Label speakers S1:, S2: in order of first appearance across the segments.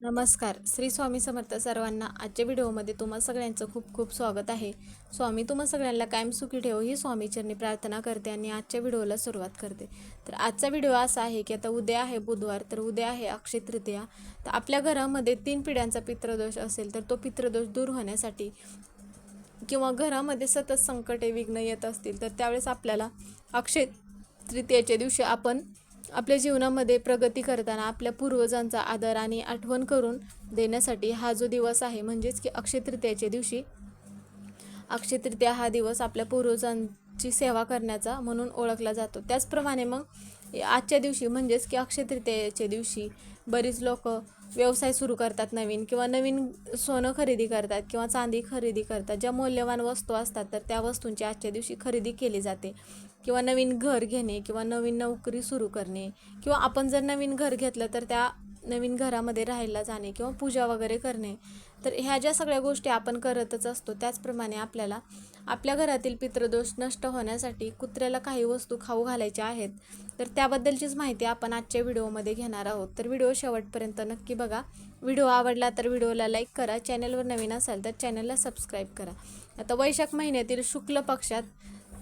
S1: नमस्कार. श्री स्वामी समर्थ सर्वांना आजच्या व्हिडिओमध्ये तुम्हा सगळ्यांचं खूप खूप स्वागत आहे. स्वामी तुम्हा सगळ्यांना कायम सुखी ठेव ही स्वामीचरणी प्रार्थना करते आणि आजच्या व्हिडिओला सुरुवात करते. तर आजचा व्हिडिओ असा आहे की आता उद्या आहे बुधवार तर उद्या आहे अक्षय तृतीया. तर आपल्या घरामध्ये तीन पिढ्यांचा पितृदोष असेल तर तो पितृदोष दूर होण्यासाठी किंवा घरामध्ये सतत संकटे विघ्न येत असतील तर त्यावेळेस आपल्याला अक्षय तृतीयेच्या दिवशी आपण आपल्या जीवनामध्ये प्रगती करताना आपल्या पूर्वजांचा आदर आणि आठवण करून देण्यासाठी हा जो दिवस आहे म्हणजेच की अक्षयतृतीयाच्या दिवशी अक्षय तृतीया हा दिवस आपल्या पूर्वजांची सेवा करण्याचा म्हणून ओळखला जातो. त्याचप्रमाणे मग आजच्या दिवशी म्हणजेच की अक्षयतृतीयाच्या दिवशी बरीच लोक व्यवसाय सुरू करतात नवीन किंवा नवीन सोनं खरेदी करतात किंवा चांदी खरेदी करतात. ज्या मौल्यवान वस्तू असतात तर त्या वस्तूंची आजच्या दिवशी खरेदी केली जाते. किंवा नवीन घर घेणे किंवा नवीन नोकरी सुरू करणे किंवा आपण जर नवीन घर घेतलं तर त्या नवीन घरामध्ये राहायला जाणे किंवा पूजा वगैरे करणे. तर ह्या ज्या सगळ्या गोष्टी आपण करतच असतो त्याचप्रमाणे आपल्याला आपल्या घरातील पितृदोष नष्ट होण्यासाठी कुत्र्याला काही वस्तू खाऊ घालायच्या आहेत तर त्याबद्दलचीच माहिती आपण आजच्या व्हिडिओमध्ये घेणार आहोत. तर व्हिडिओ शेवटपर्यंत नक्की बघा. व्हिडिओ आवडला तर व्हिडिओला लाईक करा चॅनलवर नवीन असाल तर चॅनलला सबस्क्राईब करा. आता वैशाख महिन्यातील शुक्ल पक्षात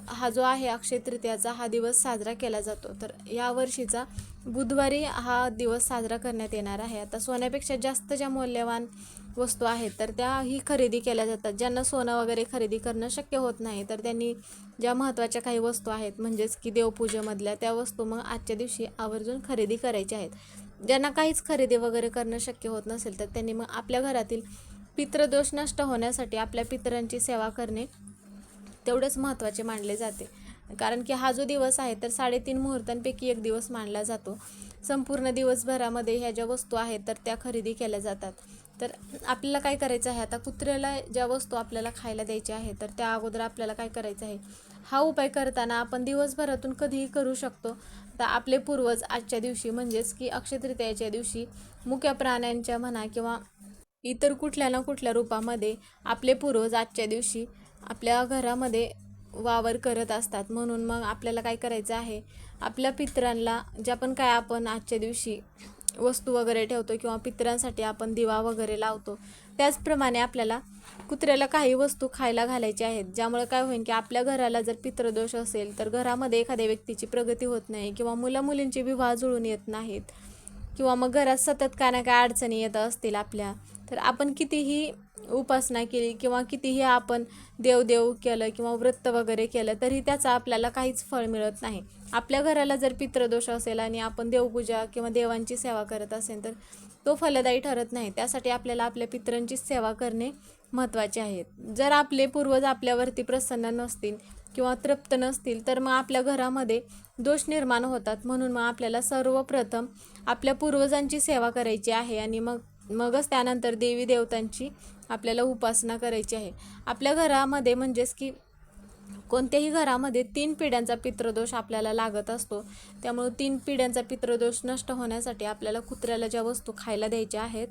S1: हा जो आहे अक्षय तृतीयाचा हा दिवस साजरा केला जातो. तर या वर्षीचा बुधवारी हा दिवस साजरा करण्यात येणार आहे. आता सोन्यापेक्षा जास्त ज्या मौल्यवान वस्तू आहेत तर त्याही खरेदी केल्या जातात. ज्यांना सोनं वगैरे खरेदी करणं शक्य होत नाही तर त्यांनी ज्या महत्त्वाच्या काही वस्तू आहेत म्हणजेच की देवपूजेमधल्या त्या वस्तू मग आजच्या दिवशी आवर्जून खरेदी करायच्या आहेत. ज्यांना काहीच खरेदी वगैरे करणं शक्य होत नसेल तर त्यांनी मग आपल्या घरातील पितृदोष नष्ट होण्यासाठी आपल्या पितरांची सेवा करणे तेवढंच महत्त्वाचे मानले जाते. कारण की हा जो दिवस आहे तर साडेतीन मुहूर्तांपैकी एक दिवस मानला जातो. संपूर्ण दिवसभरामध्ये ह्या ज्या वस्तू आहेत तर त्या खरेदी केल्या जातात. तर आपल्याला काय करायचं आहे? आता कुत्र्याला ज्या वस्तू आपल्याला खायला द्यायच्या आहेत तर त्या अगोदर आपल्याला काय करायचं आहे? हा उपाय करताना आपण दिवसभरातून कधीही करू शकतो. तर आपले पूर्वज आजच्या दिवशी म्हणजेच की अक्षय तृतीयाच्या दिवशी मुख्या प्राण्यांच्या म्हणा किंवा इतर कुठल्या ना कुठल्या रूपामध्ये आपले पूर्वज आजच्या दिवशी आपल्या घरामध्ये वावर करत असतात. म्हणून मग आपल्याला काय करायचं आहे? आपल्या पित्रांना ज्या पण काय आपण आजच्या दिवशी वस्तू वगैरे ठेवतो किंवा पितरांसाठी आपण दिवा वगैरे लावतो त्याचप्रमाणे आपल्याला कुत्र्याला काही वस्तू खायला घालायच्या आहेत. ज्यामुळे काय होईल की आपल्या घराला जर पित्रदोष असेल तर घरामध्ये एखाद्या व्यक्तीची प्रगती होत नाही किंवा मुलं मुलींचे विवाह जुळून येत नाहीत किंवा मग घरात सतत काय ना काय अडचणी येत असतील आपल्या तर आपण कितीही उपासना केली किंवा कितीही आपण देवदेव केलं किंवा व्रत वगैरे केलं तरी त्याचा आपल्याला काहीच फळ मिळत नाही. आपल्या घराला जर पित्रदोष असेल आणि आपण देवपूजा किंवा देवांची सेवा करत असेल तर तो फलदायी ठरत नाही. त्यासाठी आपल्याला आपल्या पितरांची सेवा करणे महत्त्वाचे आहे. जर आपले पूर्वज आपल्यावरती प्रसन्न नसतील किंवा तृप्त नसतील तर मग आपल्या घरामध्ये दोष निर्माण होतात. म्हणून मग आपल्याला सर्वप्रथम आपल्या पूर्वजांची सेवा करायची आहे आणि मग मगच त्यानंतर देवी देवतांची आपल्याला उपासना करायची आहे. आपल्या घरामध्ये म्हणजेच की कोणत्याही घरामध्ये तीन पिढ्यांचा पितृदोष आपल्याला लागत असतो. त्यामुळे तीन पिढ्यांचा पितृदोष नष्ट होण्यासाठी आपल्याला कुत्र्याला ज्या वस्तू खायला द्यायच्या आहेत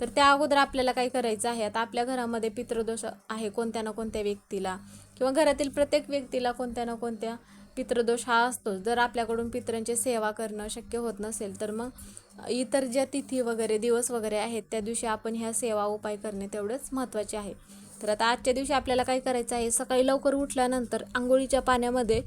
S1: तर त्या अगोदर आपल्याला काय करायचं आहे? आता आपल्या घरामध्ये पितृदोष आहे कोणत्या ना कोणत्या व्यक्तीला किंवा घरातील प्रत्येक व्यक्तीला कोणत्या ना कोणत्या पितृदोष हा असतो जर आपल्याकडून पितरांची सेवा करणं शक्य होत नसेल तर मग इतर ज्या तिथी वगैरे दिवस वगैरे आहेत त्या दिवशी आपण ह्या सेवा उपाय करणे तेवढंच महत्त्वाचे आहे. तर आता आजच्या दिवशी आपल्याला काय करायचं आहे? सकाळी लवकर उठल्यानंतर आंघोळीच्या पाण्यामध्ये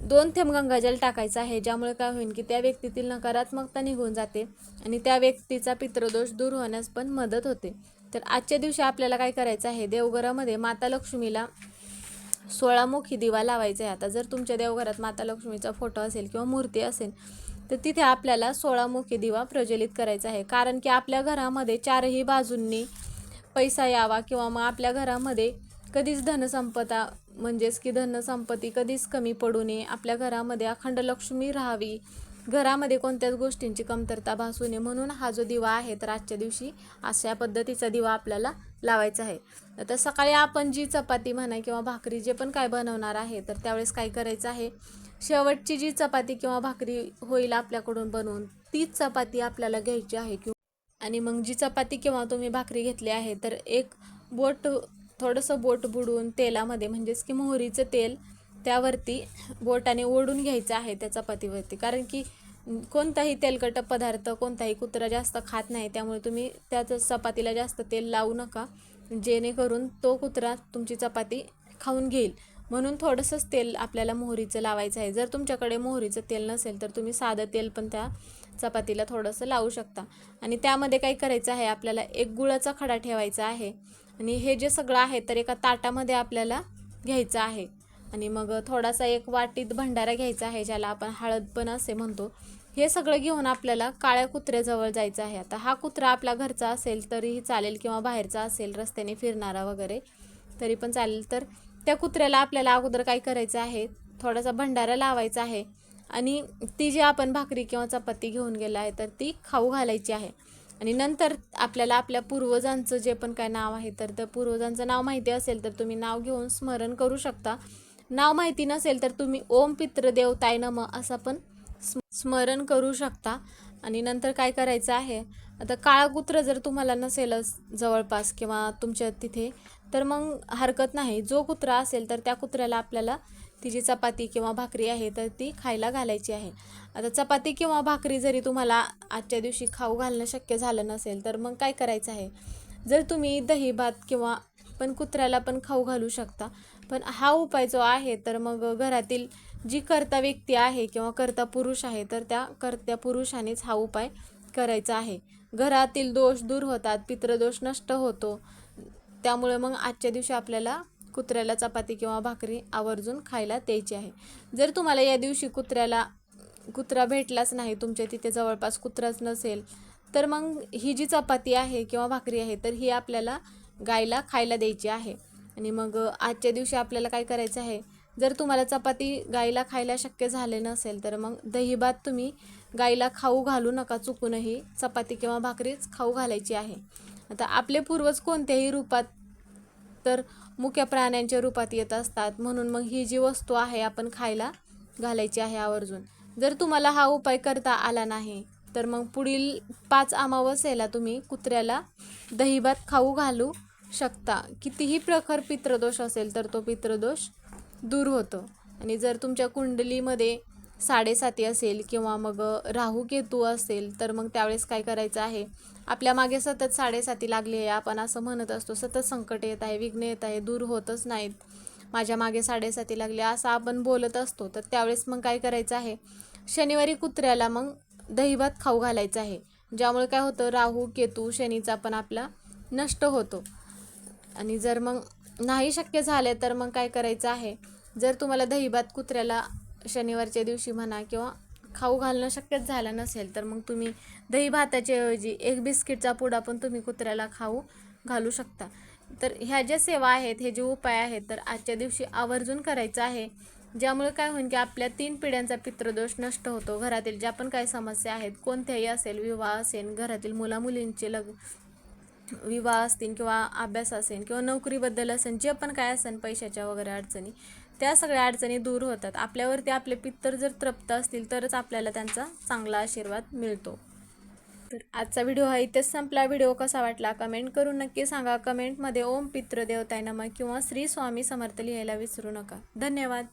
S1: दोन थेंब गंगाजल टाकायचं आहे ज्यामुळे काय होईल की त्या व्यक्तीतील नकारात्मकता निघून जाते आणि त्या व्यक्तीचा पितृदोष दूर होण्यास पण मदत होते. तर आजच्या दिवशी आपल्याला काय करायचं आहे? देवघरामध्ये माता लक्ष्मीला सोळामुखी दिवा लावायचा आहे. आता जर तुमच्या देवघरात माता लक्ष्मीचा फोटो असेल किंवा मूर्ती असेल तर तिथे आपल्याला सोळामुखी दिवा प्रज्वलित करायचा आहे. कारण की आपल्या घरामध्ये चारही बाजूंनी पैसा यावा किंवा मग आपल्या घरामध्ये कधीच धनसंपदा म्हणजेच की धनसंपत्ती कधीच कमी पडू नये. आपल्या घरामध्ये अखंड लक्ष्मी राहावी. घरामध्ये कोणत्याच गोष्टींची कमतरता भासू नये. म्हणून हा जो दिवा आहे तर आजच्या दिवशी अशा पद्धतीचा दिवा आपल्याला लावायचं आहे. तर सकाळी आपण जी चपाती म्हणा किंवा भाकरी जे पण काय बनवणार आहे तर त्यावेळेस काय करायचं आहे? शेवटची जी चपाती किंवा भाकरी होईल आपल्याकडून बनवून तीच चपाती आपल्याला घ्यायची आहे किंवा आणि मग जी चपाती किंवा तुम्ही भाकरी घेतली आहे तर एक बोट थोडंसं बोट बुडवून तेलामध्ये म्हणजेच की मोहरीचं तेल त्यावरती बोटाने ओढून घ्यायचं आहे त्या चपातीवरती. कारण की कोणताही तेलकट पदार्थ कोणताही कुत्रा जास्त खात नाही त्यामुळे तुम्ही त्याच चपातीला जास्त तेल लावू नका. जेणेकरून तो कुत्रा तुमची चपाती खाऊन घेईल. म्हणून थोडंसंच तेल आपल्याला मोहरीचं लावायचं आहे. जर तुमच्याकडे मोहरीचं तेल नसेल तर तुम्ही साधं तेल पण त्या चपातीला थोडंसं लावू शकता. आणि त्यामध्ये काय करायचं आहे आपल्याला एक गुळाचा खडा ठेवायचा आहे. आणि हे जे सगळं आहे तर एका ताटामध्ये आपल्याला घ्यायचं आहे. आणि मग थोडासा एक वाटीत भंडारा घ्यायचा आहे ज्याला आपण हळद पण असे म्हणतो. हे सगळं घेऊन आपल्याला काळ्या कुत्र्याजवळ जायचं आहे. आता हा कुत्रा आपला घरचा असेल तरीही चालेल किंवा बाहेरचा असेल रस्त्याने फिरणारा वगैरे तरी पण चालेल. तर त्या कुत्र्याला आपल्याला अगोदर काय करायचं आहे थोडासा भंडारा लावायचा आहे. आणि ती जी आपण भाकरी किंवा चपाती घेऊन गेला आहे तर ती खाऊ घालायची आहे. आणि नंतर आपल्याला आपल्या पूर्वजांचं जे पण काय नाव आहे तर त्या पूर्वजांचं नाव माहिती असेल तर तुम्ही नाव घेऊन स्मरण करू शकता. नाव माहिती नसेल तर तुम्ही ओम पित्र देवताय नम असं पण स्म- स्मरण करू शकता. आणि नंतर काय करायचं आहे? आता काळाकुत्र जर तुम्हाला नसेलच जवळपास किंवा तुमच्या तिथे तर मग हरकत नाही. जो कुत्रा असेल तर त्या कुत्र्याला आपल्याला तिची चपाती किंवा भाकरी आहे तर ती खायला घालायची आहे. आता चपाती किंवा भाकरी जरी तुम्हाला आजच्या दिवशी खाऊ घालणं शक्य झालं नसेल तर मग काय करायचं आहे? जर तुम्ही दही भात किंवा पण कुत्र्याला पण खाऊ घालू शकता पण हा उपाय जो आहे तर मग घरातील जी कर्ता व्यक्ती आहे किंवा कर्ता पुरुष आहे तर त्या कर्त्या पुरुषानेच हा उपाय करायचा आहे. घरातील दोष दूर होतात पितृदोष नष्ट होतो. त्यामुळे मग आजच्या दिवशी आपल्याला कुत्र्याला चपाती किंवा भाकरी आवर्जून खायला द्यायची आहे. जर तुम्हाला या दिवशी कुत्र्याला कुत्रा भेटलाच नाही तुमच्या तिथे जवळपास कुत्राच नसेल तर मग ही जी चपाती आहे किंवा भाकरी आहे तर ही आपल्याला गायला खायला द्यायची आहे. आणि मग आजच्या दिवशी आपल्याला काय करायचं आहे? जर तुम्हाला चपाती गाईला खायला शक्य झाले नसेल तर मग दहीभात तुम्ही गाईला खाऊ घालू नका चुकूनही चपाती किंवा भाकरीच खाऊ घालायची आहे. आता आपले पूर्वज कोणत्याही रूपात तर मुख्य प्राण्यांच्या रूपात येत असतात. म्हणून मग ही जी वस्तू आहे आपण खायला घालायची आहे आवर्जून. जर तुम्हाला हा उपाय करता आला नाही तर मग पुढील पाच अमावस्येला तुम्ही कुत्र्याला दहीभात खाऊ घालू शकता. कितीही प्रखर पितृदोष असेल तर तो पितृदोष दूर होतो. आणि जर तुमच्या कुंडलीमध्ये साडेसाती असेल किंवा मग राहू केतू असेल तर मग त्यावेळेस काय करायचं आहे? आपल्या मागे सतत साडेसाती लागली आहे. आपण असं म्हणत असतो सतत संकट येत आहे विघ्न येत आहे दूर होतच नाहीत. माझ्या मागे साडेसाती लागली असं आपण बोलत असतो. तर त्यावेळेस मग काय करायचं आहे? शनिवारी कुत्र्याला मग दहीभात खाऊ घालायचं आहे. ज्यामुळे काय होतं? राहू केतू शनीचा पण आपला नष्ट होतो. आणि जर मग नाही शक्य झाले तर मग काय करायचं आहे? जर तुम्हाला दहीभात कुत्र्याला शनिवारच्या दिवशी म्हणा किंवा खाऊ घालणं शक्यच झालं नसेल तर मग तुम्ही दही भाताच्या ऐवजी एक बिस्किटचा पुडा पण तुम्ही कुत्र्याला खाऊ घालू शकता. तर ह्या ज्या सेवा आहेत हे जे उपाय आहेत तर आजच्या दिवशी आवर्जून करायचं आहे. ज्यामुळे काय होईल की आपल्या तीन पिढ्यांचा पितृदोष नष्ट होतो. घरातील ज्या पण काही समस्या आहेत कोणत्याही असेल विवाह असेल घरातील मुलामुलींचे लग विवाह असतील किंवा अभ्यास असेल किंवा नोकरीबद्दल असेल जे पण काय असेल पैशाच्या वगैरे अडचणी त्या सगळ्या अडचणी दूर होतात. आपल्यावरती आपले पित्तर जर तृप्त असतील तरच आपल्याला त्यांचा चांगला आशीर्वाद मिळतो. तर आजचा व्हिडिओ हा इथेच संपला. व्हिडिओ कसा वाटला कमेंट करून नक्की सांगा. कमेंटमध्ये ओम पित्र देवताय नमः किंवा श्री स्वामी समर्थ लिहायला विसरू नका. धन्यवाद.